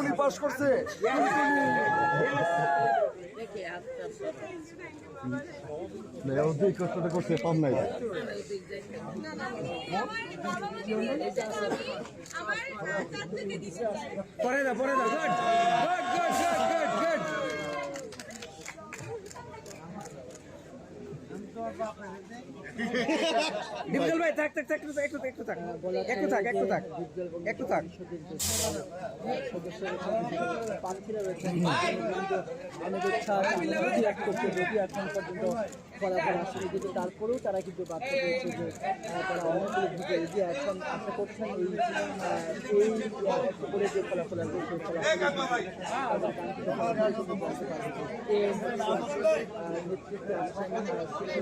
টুনটুনি পাস করছে। অধিক কষ্টটা করছে পাম নাই। পরে না পরে দাও good good good good good Dipjol ভাই থাক থাক থাক একটু একটু থাক, একটু থাক। একটু থাক একটু থাক তারপরেও তারা কিন্তু বাধ্য তারা